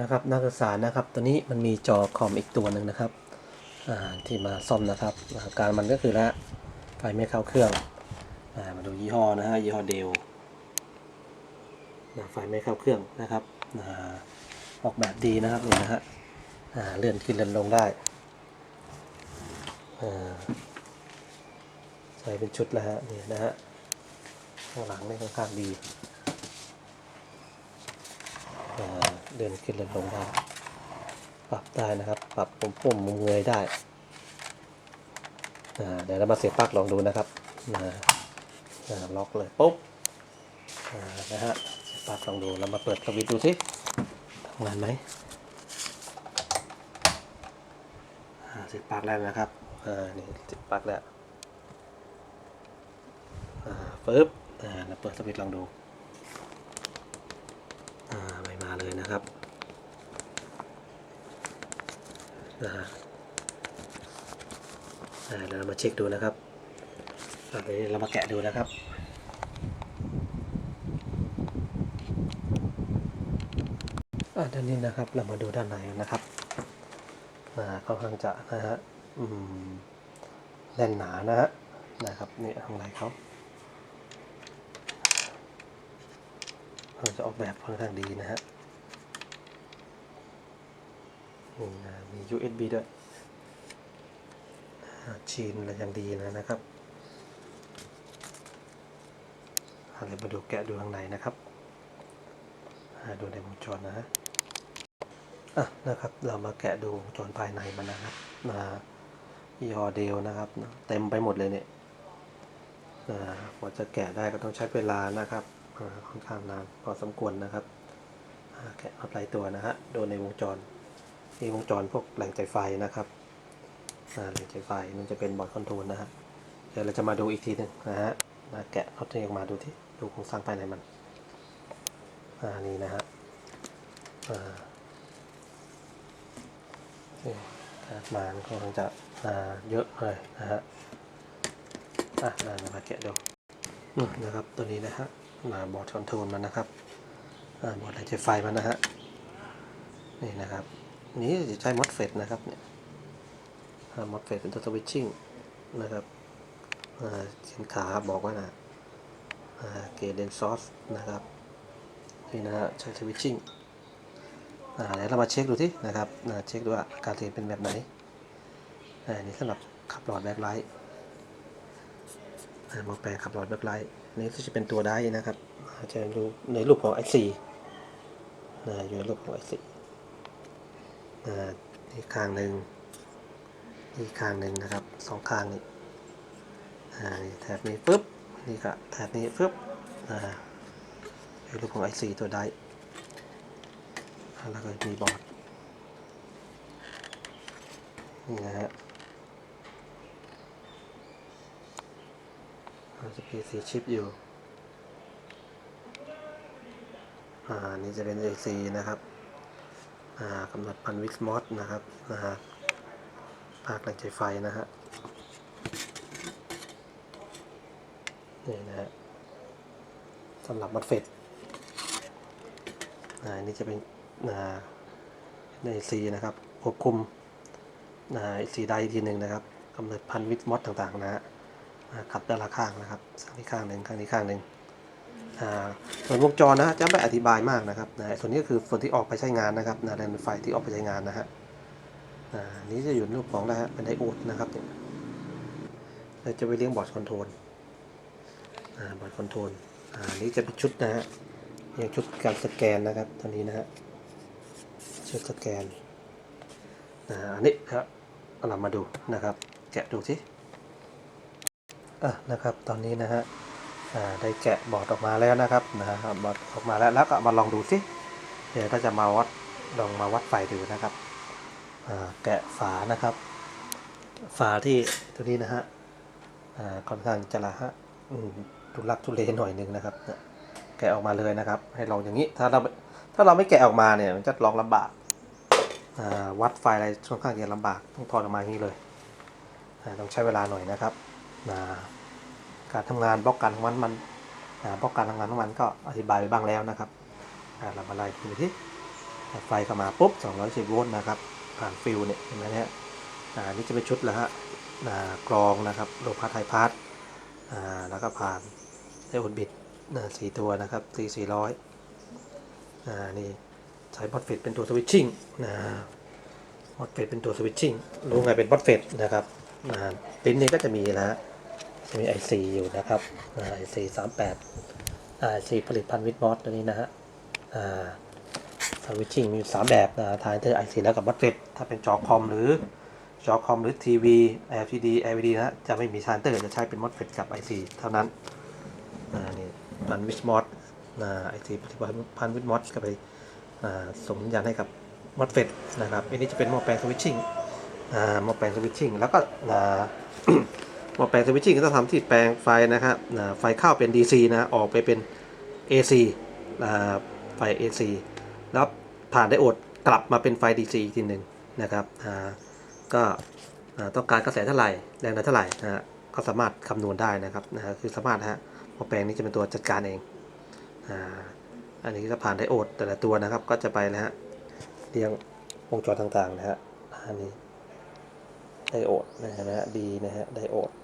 นะครับนักศึกษานะครับตัวนี้มันมีจอคอมอีกตัวหนึ่งนะครับที่มาซ่อมนะครับการมันก็คือละไฟไม่เข้าเครื่องอามาดูยี่ห้อนะฮะยี่ห้อเดลไฟไม่เข้าเครื่องนะครับอออกแบบดีนะครับเนี่ยนะฮะเลื่อนขึ้นเลื่อนลงได้ใส่เป็นชุดแล้วฮะนี่นะฮะข้างหลังนี่ค่อนข้างดีอ่า เดินขึ้นเดินลงได้ปรับได้นะครับ ปรับปุ่มปุ่มมุมเงยได้เดี๋ยวเรามาเสียบปลั๊กลองดูนะครับอ่าอ่าล็อกเลยปุ๊บนะฮะเสียบปลั๊กลองดูเรามาเปิดสวิตช์ดูสิทำงานไหมเสียบปลั๊กแล้วนะครับอ่านี่เสียบปลั๊กแล้วอ่าปึ๊บอ่าเราเปิดสวิตช์ลองดู อ่าไม่มาเลย นะครับนะฮะเดี๋ยวเรามาเช็คดูนะครับอ่าเดี๋ยวเรามาแกะดูนะครับด้านนี้นะครับเรามาดูด้านในนะครับอ่าค่อนข้างจะนะฮะแน่นหนานะฮะนะครับนี่ข้างในเขาเราจะออกแบบค่อนข้างดีนะฮะ นี่นะมี USB ด้วยชีนอะไรอย่างดีนะนะครับอ่าเรมาดูแกะดูข้างในนะครับดูในวงจรนะฮะอะนะครับเรามาแกะดูวงจรภายในมันนะครับนะยี่ห้อเดลนะครับ เต็มไปหมดเลยเนี่ยอ่ากว่าจะแกะได้ก็ต้องใช้เวลานะครับค่อนข้างนานพอสมควรนะครับแกะเอาหลายตัวนะฮะดูในวงจร มีวงจรพวกแหล่งจ่ายไฟนะครับแหล่งจ่ายไฟมันจะเป็นบอร์ดคอนโทรลนะฮะเดี๋ยวเราจะมาดูอีกทีหนึ่งนะฮะแกะเอาตัวออกมาดูที่ดูโครงสร้างภายในมันอ่านี่นะฮะอ่านี่ถัดมาก็คงจะอ่าเยอะเลยนะฮะอะเรามาแกะดูนะครับตัวนี้นะฮะมาบอร์ดคอนโทรลมันนะครับอ่าบอร์ดไอเจไฟมันนะฮะนี่นะครับ นี่จะใช้มอสเฟตนะครับเนี่ยมอสเฟตเป็นตัวสวิตชิ่งนะครับอ่าสินค้าบอกว่านะเกเดนซอสนะครับนี่นะฮะใช้สวิตชิ่งเดี๋ยวเรามาเช็คดูที่นะครับอ่าเช็คดูว่าการเทรียนเป็นแบบไหนอ่านี่สำหรับขับหลอดแบ็คไลท์อ่าแปลงขับหลอดแบ็คไลท์นี่ก็จะเป็นตัวได้นะครับจะดูในรูปของ i4 นะอยู่ในรูปของ i4 อีกข้างหนึ่งอีกข้างหนึ่งนะครับสองข้างนี่อ่าแถบนี้ปึ๊บนี่ก็แถบนี้ปึ๊บอ่าในรูปของ i4 ตัวได้แล้วก็มีบอร์ดนี่นะฮะเราจะ PC ชิปอยู่ อ่า นี่จะเป็น AC นะครับ กำหนดพันวิกมอสนะครับนะฮะภาคแรงใจไฟนะฮะนี่นะฮะสำหรับมัดเฟดอ่านี่จะเป็นใน AC นะครับควบคุมอ่า AC ได้อีกทีหนึ่งนะครับกำหนดพันวิกมอสต่างๆนะฮะขับด้านละข้างนะครับข้างนี้ข้างหนึ่งข้างนี้ข้างหนึ่ง ส่วนวงจรนะจะไม่อธิบายมากนะครับนะส่วนนี้ก็คือส่วนที่ออกไปใช้งานนะครับนะแรงไฟที่ออกไปใช้งานนะฮะอ่านี้จะอยู่ในรูปของอะไรฮะเป็นไดโอดนะครับเนี่ยเราจะไปเลี้ยงบอร์ดคอนโทรลอ่าบอร์ดคอนโทรลอ่านี้จะเป็นชุดนะฮะอย่างชุดการสแกนนะครับตัวนี้นะฮะชุดสแกนอ่าอันนี้ครับเรามาดูนะครับ แกะดูสิอะนะครับตอนนี้นะฮะ ได้แกะบอร์ดออกมาแล้วนะครับนะฮะบอร์ดออกมาแล้วแล้วก็มาลองดูสิเดี๋ยวเราจะมาวัดลองมาวัดไฟดูนะครับแกะฝานะครับ ฝาที่ตัวนี้นะฮะค่อนข้างจะละฮะทุลักทุเลหน่อยหนึงนะครับแกะออกมาเลยนะครับ ให้ลองอย่างนี้ถ้าเราถ้าเราไม่แกะออกมาเนี่ยมันจะลองลำบากวัดไฟอะไรค่อนข้างจะลำบากต้องถอดออกมาอย่างนี้เลยต้องใช้เวลาหน่อยนะครับนะ การทำงานบล็อกการของมันมันบล็อกการทำงานของมันก็อธิบายไปบ้างแล้วนะครับอ่าเรามาไล่ดูที่ไฟเข้ามาปุ๊บ210โวลต์นะครับ ผ่านฟิลเนี่ยเห็นไหมเนี่ยอ่านี่จะเป็นชุดแล้วฮะกรองนะครับโลพาร์ทพาร์ทแล้วก็ผ่านไดโอดบิดสี่ตัวนะครับสี่สี่ร้อยนี่ใช้บอสเฟตเป็นตัวสวิตชิ่งนะบอสเฟตเป็นตัวสวิตชิ่งรู้ไงเป็นบอสเฟตนะครับปิ้นนี้ก็จะมีนะฮะ มี IC อยู่นะครับอ่า IC สามแปดอ่า IC ผลิตภัณฑ์วิทมอสตัวนี้นะฮะสวิตชิ่งมีอยู่สามแบบนะทางเทอร์ไอซีแล้วกับบัตเฟตถ้าเป็นจอคอมหรือจอคอมหรือทีวี LCD LED นะจะไม่มีทรานเตอร์จะใช้เป็นมอสเฟตกับ IC เท่านั้นนี่พันวิชมอสนะไอซีปฏิบัติพันวิชมอสก็ไปอ่าสมญาณให้กับมอสเฟตนะครับอันนี้จะเป็นหม้อแปลงสวิตชิ่งหม้อแปลงสวิตชิ่งแล้วก็ หมอแปลงสวิตชิ่งก็ต้องทำที่แปลงไฟนะครับไฟเข้าเป็น DC นะออกไปเป็น AC อ่าไฟ AC แล้วผ่านไดโอดกลับมาเป็นไฟ DC อีกทีหนึ่งนะครับก็ต้องการกระแสเท่าไหร่แรงดันเท่าไหร่นะฮะก็สามารถคำนวณได้นะครับนะฮะคือสามารถนะฮะหมอแปลงนี้จะเป็นตัวจัดการเองอ่าอันนี้จะผ่านไดโอดแต่ละตัวนะครับ ก็จะไปนะฮะเรียงวงจรต่างๆนะฮะอันนี้ไดโอดนะฮะดีนะฮะไดโอดอ่า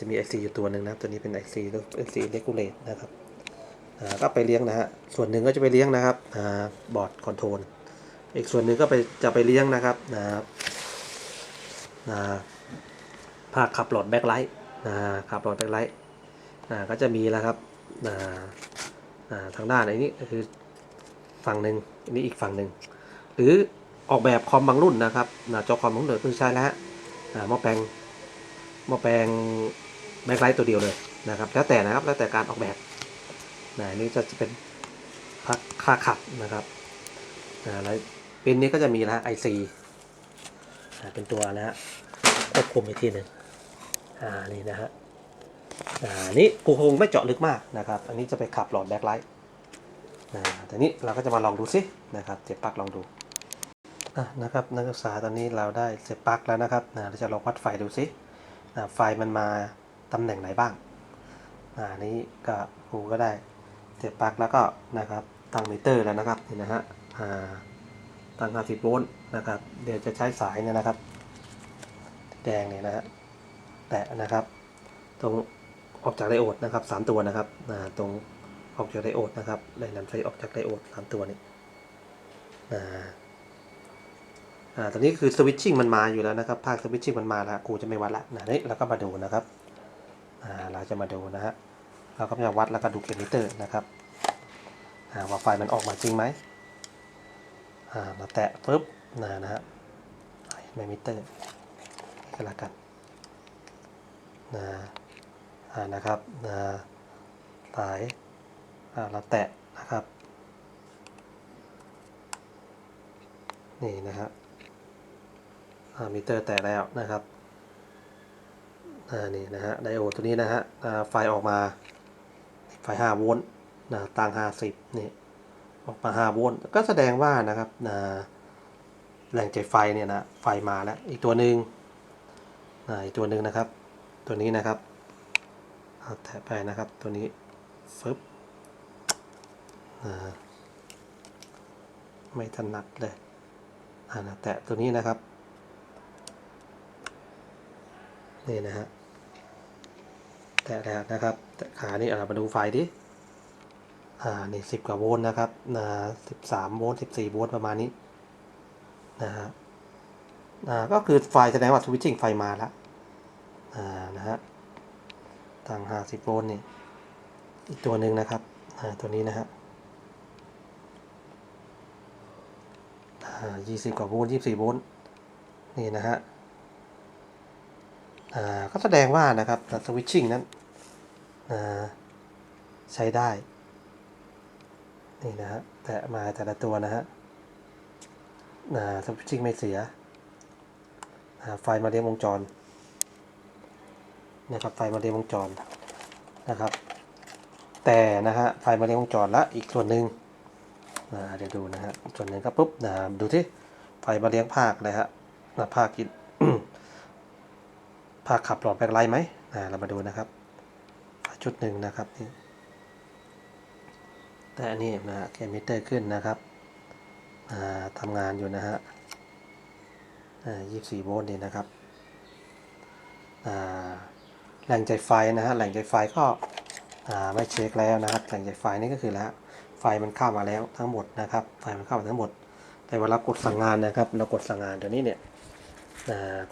จะมี IC อยู่ตัวหนึ่งนะครับ ตัวนี้เป็น IC หรือ IC regulate นะครับก็ไปเลี้ยงนะฮะ ส่วนหนึ่งก็จะไปเลี้ยงนะครับอบอร์ดคอนโทรล อีกส่วนหนึ่งก็ไปจะไปเลี้ยงนะครับนะครับอ่าภาคขับหลอดแบ็คไลท์นะขับหลอดแบ็คไลท์ก็จะมีแล้วครับทางด้านอ้นี้ก็คือฝั่งหนึ่งอันนี้อีกฝั่งหนึ่ง หรือออกแบบคอมบางรุ่นนะครับนะจอคอมบางรุ่นเพิ่งใช้แล้วฮะอ่าหม้อแปลง หม้อแปลงแบ็คไลท์ตัวเดียวเลยนะครับ แล้วแต่นะครับแล้วแต่การออกแบบนะนี่จะจะเป็นพักค่าขับนะครับนะแล้วปินนี้ก็จะมีนะไอซีเป็นตัวนะฮะควบคุมอีกทีหนึ่งอ่านี่นะฮะอ่านี่กูคงไม่เจาะลึกมากนะครับ อันนี้จะไปขับหลอดแบ็คไลท์นะแต่นี้เราก็จะมาลองดูซินะครับเสียบปลั๊กลองดูอะนะครับนักศึกษาตอนนี้เราได้เสียบปลั๊กแล้วนะครับนะเราจะลองวัดไฟดูซิ ไฟมันมาตำแหน่งไหนบ้างอ่านี้ก็ครูก็ได้เสียบปลั๊กแล้วก็นะครับตั้งมิเตอร์แล้วนะครับนี่นะฮะอ่าตั้ง 50 โวลต์นะครับ เดี๋ยวจะใช้สายเนี่ยนะครับ แดงเนี่ยนะฮะแตะนะครับ ตรงออกจากไดโอดนะครับสามตัวนะครับตรงออกจากไดโอดนะครับได้นำไฟออกจากไดโอดสามตัวนี้ อ่าตอนนี้คือสวิตชิ่งมันมาอยู่แล้วนะครับภาคสวิตชิ่งมันมาแล้วครูจะไม่วัดละนะนี่เราก็มาดูนะครับอ่าเราจะมาดูนะฮะเราก็จะวัดแล้วก็ดูเกจมิเตอร์นะครับอ่าว่าไฟมันออกมาจริงไหมอ่ามาแตะปุ๊บนะนะฮะไม่มิเตอร์ก็แล้วกันนะอ่านะครับนะสายอ่าเราแตะนะครับนี่นะฮะอ่า มิเตอร์แตะแล้วนะครับอ่านี่นะฮะไดโอดตัวนี้นะฮะไฟออกมาไฟ5โวลต์นะตั้ง50นี่ออกมา5โวลต์ก็แสดงว่านะครับนะแรงใจไฟเนี่ยนะไฟมาแล้วอีกตัวหนึ่งนะอีกตัวหนึ่งนะครับ ตัวนี้นะครับเอาแตะไปนะครับตัวนี้ฟึบนะไม่ถนัดเลยอ่านะแตะตัวนี้นะครับ นี่นะฮะแตะแล้วนะครับ ขานี่เรามาดูไฟดิอ่านี่สิบกว่าโวลต์นะครับนะสิบสามโวลต์สิบสี่โวลต์ประมาณนี้นะฮะอ่าก็คือไฟแสดงว่าสวิตชิ่งไฟมาแล้วอ่านะฮะตั้งห้าสิบโวลต์นี่อีกตัวหนึ่งนะครับอ่าตัวนี้นะฮะอ่ายี่สิบกว่าโวลต์ยี่สิบสี่โวลต์นี่นะฮะ ก็แสดงว่านะครับสวิตชิ่งนั้นใช้ได้ นี่นะฮะแตะมาแต่ละตัวนะฮะสวิตชิ่งไม่เสีย ไฟมาเลี้ยงวงจรนะครับไฟมาเลี้ยงวงจรนะครับ แต่นะฮะไฟมาเลี้ยงวงจรและอีกส่วนหนึ่งเดี๋ยวดูนะฮะส่วนหนึ่งก็ปุ๊บนะดูที่ไฟมาเลี้ยงภาคเลยฮะนะภาคกิน ภาคขับหลอดแบ็คไลท์ไหมอ่าเรามาดูนะครับชุดหนึ่งนะครับนี่แต่อันนี้นะฮะแคมิเตอร์ขึ้นนะครับทำงานอยู่นะฮะอ่า24โวลต์นี่นะครับแหล่งจ่ายไฟนะฮะแหล่งจ่ายไฟก็ไม่เช็คแล้วนะครับแหล่งจ่ายไฟนี่ก็คือแล้วไฟมันเข้ามาแล้วทั้งหมดนะครับไฟมันเข้ามาทั้งหมด แต่เวลากดสั่งงานนะครับ เรากดสั่งงานตัวนี้เนี่ย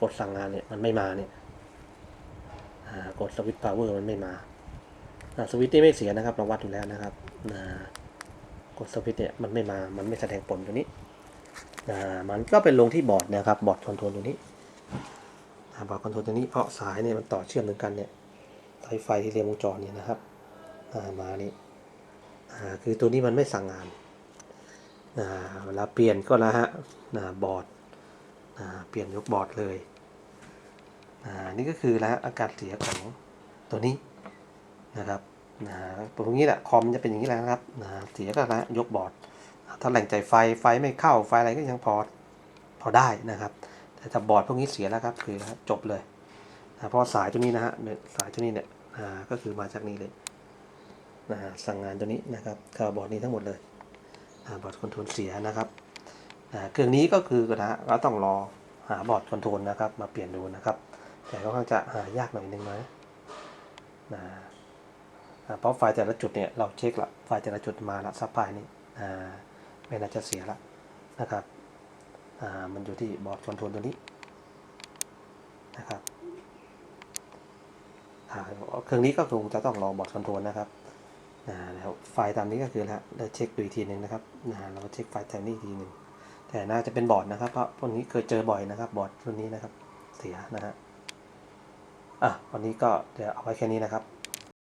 กดสั่งงานเนี่ยมันไม่มาเนี่ย กดสวิตช์พาวเวอร์มันไม่มาสวิตช์นี่ไม่เสียนะครับเราวัดอยู่แล้วนะครับกดสวิตช์เนี่ยมันไม่มา มันไม่แสดงผลตัวนี้มันก็เป็นลงที่บอร์ดนะครับ บอร์ดคอนโทรลตัวนี้บอร์ดคอนโทรลตัวนี้เพราะสายเนี่ยมันต่อเชื่อมถึงกันเนี่ยสายไฟที่เรียงวงจรเนี่ยนะครับอ่ามานี่คือตัวนี้มันไม่สั่งงานเวลาเปลี่ยนก็แล้วฮะบอร์ดเปลี่ยนยกบอร์ดเลย นี่ก็คือแล้วอาการเสียของตัวนี้นะครับนะตรงนี้แหละคอมจะเป็นอย่างนี้แหละนะครับนะเสียก็แล้วยกบอร์ด ถ้าแหล่งจ่ายไฟไฟไม่เข้าไฟอะไรก็ยังพอพอได้นะครับแต่ถ้าบอร์ดพวกนี้เสียแล้วครับคือจบเลยนะเพราะสายตัวนี้นะฮะสายตัวนี้เนี่ยก็คือมาจากนี้เลยนะฮะสั่งงานตัวนี้นะครับเข้าบอร์ดนี้ทั้งหมดเลยบอร์ดคอนโทรลเสียนะครับเครื่องนี้ก็คือนะเราต้องรอหาบอร์ดคอนโทรลนะครับ มาเปลี่ยนดูนะครับ แต่ก็ค่อนจะหายากหน่อยนึงนะนะเพราะไฟล์แต่ละจุดเนี่ยเราเช็คละไฟล์แต่ละจุดมาละซัพพลายนี่อ่าไม่น่าจะเสียละนะครับอ่ามันอยู่ที่บอร์ดคอนโทรลตัวนี้นะครับอ่าเครื่องนี้ก็คงจะต้องรอบอร์ดคอนโทรลนะครับแล้วไฟล์ตามนี้ก็คือล้วเราเช็คดูอีกทีหนึ่งนะครับเราก็เช็คไฟล์แถวนี้อีกทีหนึ่งแต่น่าจะเป็นบอร์ดนะครับเพราะพวกนี้เคยเจอบ่อยนะครับบอร์ดรุ่นนี้นะครับเสียนะฮะ อะวันนี้ก็เดี๋ยวเอาไว้แค่นี้นะครับ